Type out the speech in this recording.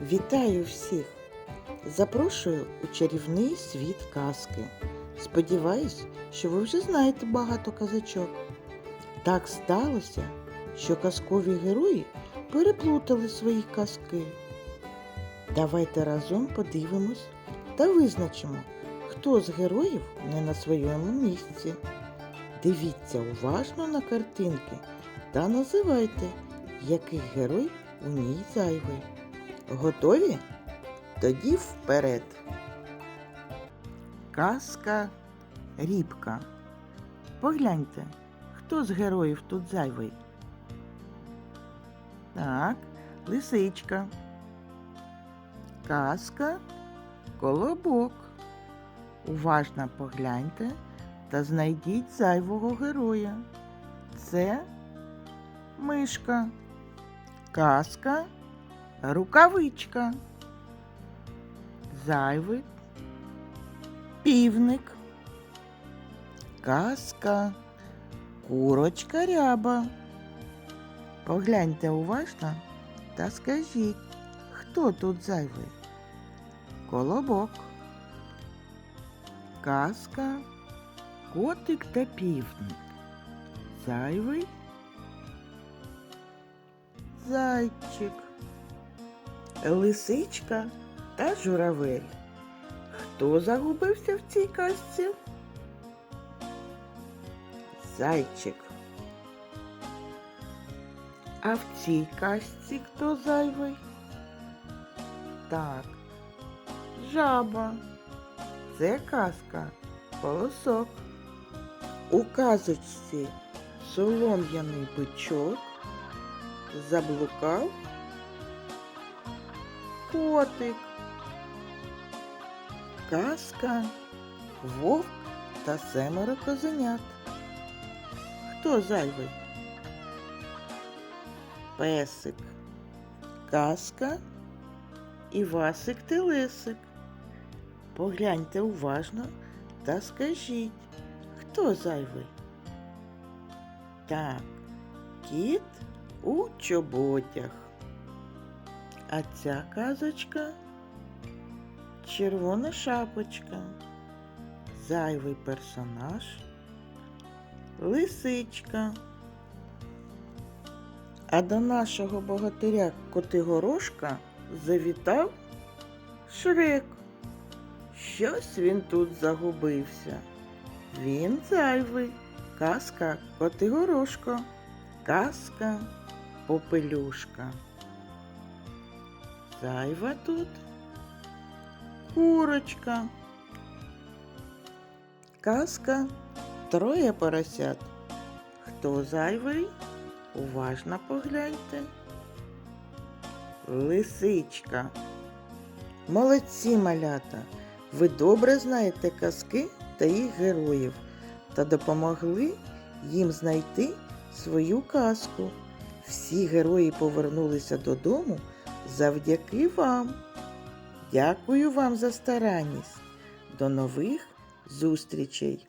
Вітаю всіх! Запрошую у чарівний світ казки. Сподіваюсь, що ви вже знаєте багато казачок. Так сталося, що казкові герої переплутали свої казки. Давайте разом подивимось та визначимо, хто з героїв не на своєму місці. Дивіться уважно на картинки та називайте, який герой у ній зайвий. Готові? Тоді вперед. Казка Рібка. Погляньте, хто з героїв тут зайвий? Так, лисичка. Казка Колобок. Уважно погляньте та знайдіть зайвого героя. Це мишка. Казка Рукавичка. Зайвий. Півник. Казка. Курочка ряба. Погляньте уважно та скажіть, хто тут зайвий? Колобок. Казка. Котик та півник. Зайвий. Зайчик. Лисичка та журавель. Хто загубився в цій казці? Зайчик. А в цій казці хто зайвий? Так, жаба. Це казка колосок. У казочці солом'яний бичок заблукав котик. Казка, вовк та семеро козенят. Хто зайвий? Песик. Казка Івасик Телесик. Погляньте уважно та скажіть, хто зайвий? Так, кіт у чоботях. А ця казочка червона шапочка, зайвий персонаж, лисичка. А до нашого богатиря Котигорошка завітав Шрек. Щось він тут загубився. Він зайвий. Казка Котигорошко. Казка Попелюшка. Зайва тут курочка. Казка троє поросят. Хто зайвий? Уважно погляньте. Лисичка. Молодці малята. Ви добре знаєте казки та їх героїв та допомогли їм знайти свою казку. Всі герої повернулися додому завдяки вам. Дякую вам за старанність. До нових зустрічей!